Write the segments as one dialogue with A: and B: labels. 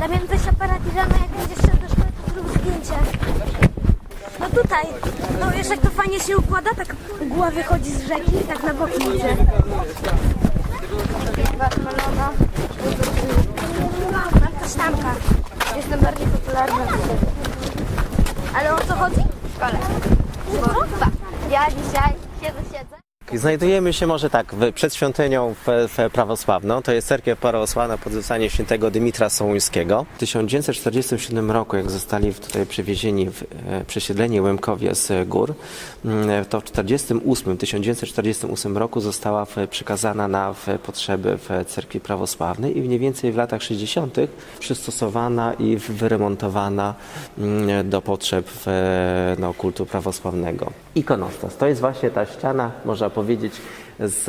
A: Damian, weź aparat i rano, jak będziesz szedł do szkoły, to zrób zdjęcie. No tutaj. No wiesz, jak to fajnie się układa, tak mgła wychodzi z rzeki i tak na boki idzie. Barcelona. Mam też tamka. Jestem bardziej popularna. Ale o co chodzi? W szkole. Ja dzisiaj siedzę, siedzę.
B: Znajdujemy się może tak w, przed świątynią w, w prawosławną. To jest cerkiew prawosławna pod wezwaniem świętego Dymitra Sołuńskiego. W 1947 roku, jak zostali tutaj przywiezieni, w, e, przesiedleni Łemkowie z gór, mm, to w 48, 1948 roku została przekazana na potrzeby w cerkwi prawosławnej i mniej więcej w latach 60. przystosowana i wyremontowana mm, do potrzeb w, no, kultu prawosławnego. Ikonostas to jest właśnie ta ściana, można powiedzieć, z,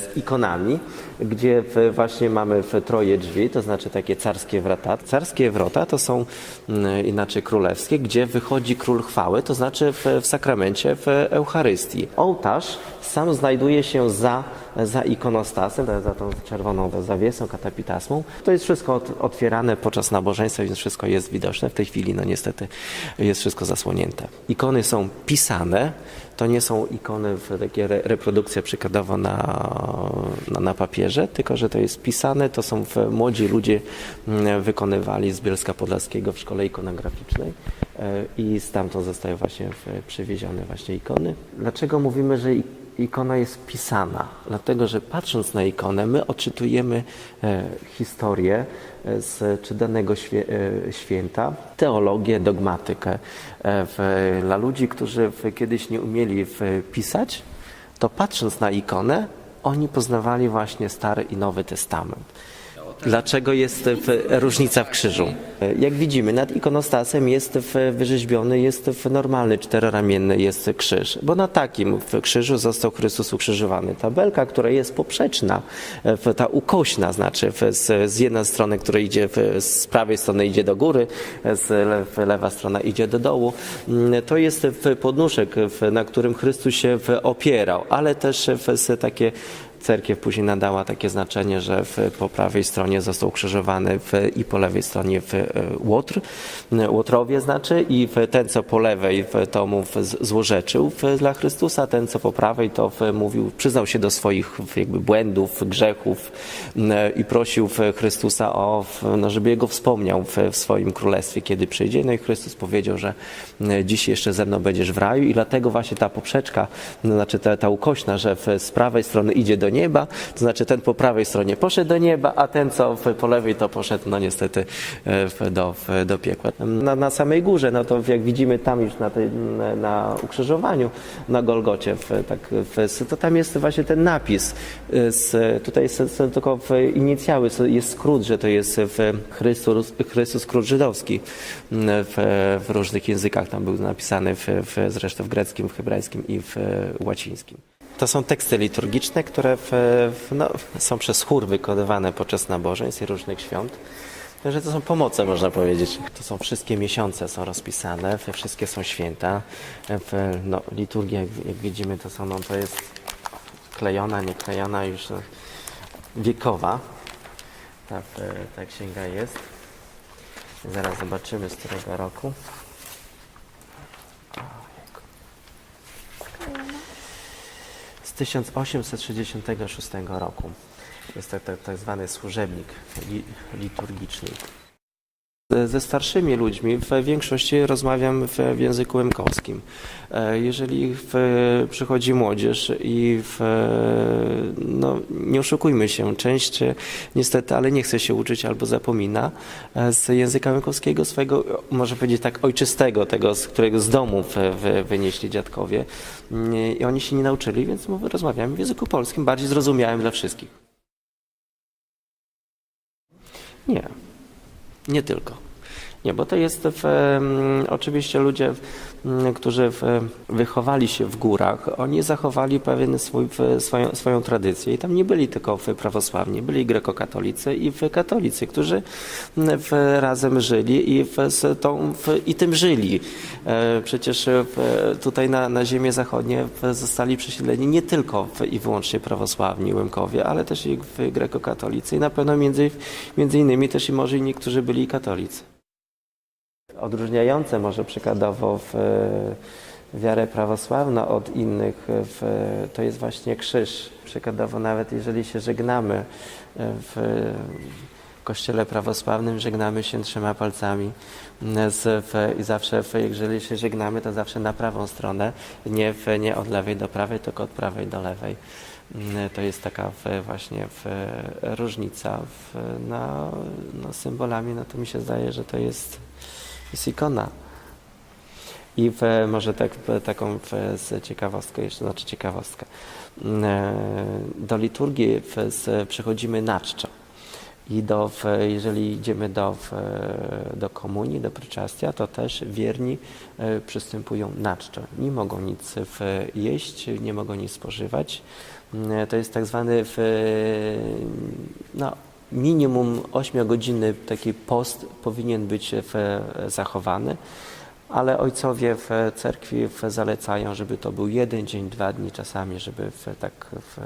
B: z ikonami, gdzie w, właśnie mamy w troje drzwi, to znaczy takie carskie wrota. Carskie wrota to są mm, inaczej królewskie, gdzie wychodzi król chwały, to znaczy w, w sakramencie, w Eucharystii. Ołtarz sam znajduje się za, za ikonostasem, za tą czerwoną zawiesą, katapitasmą. To jest wszystko ot- otwierane podczas nabożeństwa, więc wszystko jest widoczne. W tej chwili, no niestety, jest wszystko zasłonięte. Ikony są pisane, to nie są ikony, takie re, reprodukcje przykładowo na, na, na papierze, tylko że to jest pisane, to są młodzi ludzie mm, wykonywali z Bielska Podlaskiego w szkole ikonograficznej e, i stamtąd zostały właśnie przywiezione właśnie ikony. Dlaczego mówimy, że ikona jest pisana? Dlatego, że patrząc na ikonę, my odczytujemy e, historię e, z, czy danego świe, święta, teologię, dogmatykę. Dla ludzi, którzy kiedyś nie umieli pisać, to patrząc na ikonę, oni poznawali właśnie Stary i Nowy Testament. Dlaczego jest w, różnica w krzyżu? Jak widzimy, nad ikonostasem jest w, wyrzeźbiony, jest w normalny, czteroramienny jest krzyż, bo na takim krzyżu został Chrystus ukrzyżowany. Ta belka, która jest poprzeczna, ta ukośna, znaczy z, z jednej strony, która idzie z prawej strony idzie do góry, z le, lewa strona idzie do dołu, mm, to jest podnóżek, na którym Chrystus się opierał, ale też takie Cerkiew później nadała takie znaczenie, że w, po prawej stronie został ukrzyżowany w, i po lewej stronie w, e, Łotr, e, Łotrowie znaczy i w, ten, co po lewej w, to mu w, złorzeczył w, dla Chrystusa, ten, co po prawej to w, mówił, przyznał się do swoich jakby błędów, grzechów m, i prosił Chrystusa o, no, żeby Jego wspomniał w, w swoim królestwie, kiedy przyjdzie. No i Chrystus powiedział, że dziś jeszcze ze mną będziesz w raju i dlatego właśnie ta poprzeczka, no, znaczy ta, ta ukośna, że w, z prawej strony idzie do nieba, to znaczy ten po prawej stronie poszedł do nieba, a ten co po lewej to poszedł no niestety e, do, do piekła. Na, na samej górze, no to jak widzimy tam już na, tej, na, ukrzyżowaniu na Golgocie, w, tak, w, to tam jest właśnie ten napis. e, Z, tutaj są, tylko inicjały, jest skrót, że to jest w Chrystus, Chrystus skrót żydowski w, w różnych językach. Tam był napisany w, w, zresztą w greckim, w hebrajskim i w łacińskim. To są teksty liturgiczne, które w, w, no, są przez chór wykonywane podczas nabożeństw i różnych świąt. Także to są pomoce, można powiedzieć. To są wszystkie miesiące są rozpisane, wszystkie są święta. W, no, liturgia, jak, jak widzimy, to są, no, to jest klejona, nie klejona, już no, wiekowa. Ta, w, ta księga jest. Zaraz zobaczymy z którego roku. 1866 roku. Jest to tak, tak zwany służebnik li, liturgiczny. Ze- starszymi ludźmi w większości rozmawiam w, w języku łemkowskim. E, Jeżeli w, przychodzi młodzież i w, no, nie oszukujmy się, część e, niestety, ale nie chce się uczyć albo zapomina e, z języka łemkowskiego swojego, może powiedzieć tak, ojczystego, tego, z którego z domu w, w, wynieśli dziadkowie. Nie, I oni się nie nauczyli, więc mówię, rozmawiamy w języku polskim, bardziej zrozumiałym dla wszystkich. Nie. Nie tylko. Nie, bo to jest w, oczywiście ludzie, którzy w, wychowali się w górach, oni zachowali pewien swój, swoją, swoją tradycję i tam nie byli tylko prawosławni, byli grekokatolicy i katolicy, którzy m, w, razem żyli i, z tą, i tym żyli. E, Przecież w, tutaj na, na ziemię zachodnie zostali przesiedleni nie tylko i wyłącznie prawosławni Łemkowie, ale też i grekokatolicy i na pewno między, między innymi też i może i niektórzy byli katolicy odróżniające może przykładowo w, e, wiarę prawosławną od innych, w, to jest właśnie krzyż. Przykładowo nawet jeżeli się żegnamy w kościele prawosławnym, żegnamy się trzema palcami z, w, i zawsze w, jeżeli się żegnamy, to zawsze na prawą stronę, nie, w, nie od lewej do prawej, tylko od prawej do lewej. Mm, To jest taka właśnie różnica na, no, symbolami, no to mi się zdaje, że to jest jest ikona. I w, może tak, taką w, z ciekawostką, jeszcze znaczy ciekawostka. Mm, e, Do liturgii w, z, przychodzimy na czczo. I do, w, jeżeli idziemy do, w, do komunii, do pryczastia, to też wierni e, przystępują na czczo. Nie mogą nic w, jeść, nie mogą nic spożywać. Mm, To jest tak zwany w, no, minimum 8-godzinny taki post powinien być w, zachowany, ale ojcowie w cerkwi w, zalecają, żeby to był jeden dzień, dwa dni czasami, żeby w, tak w,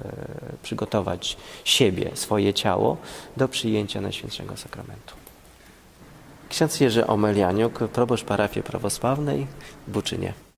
B: przygotować siebie, swoje ciało do przyjęcia Najświętszego Sakramentu. Ksiądz Jerzy Omelianiuk, proboszcz parafii prawosławnej w Buczynie.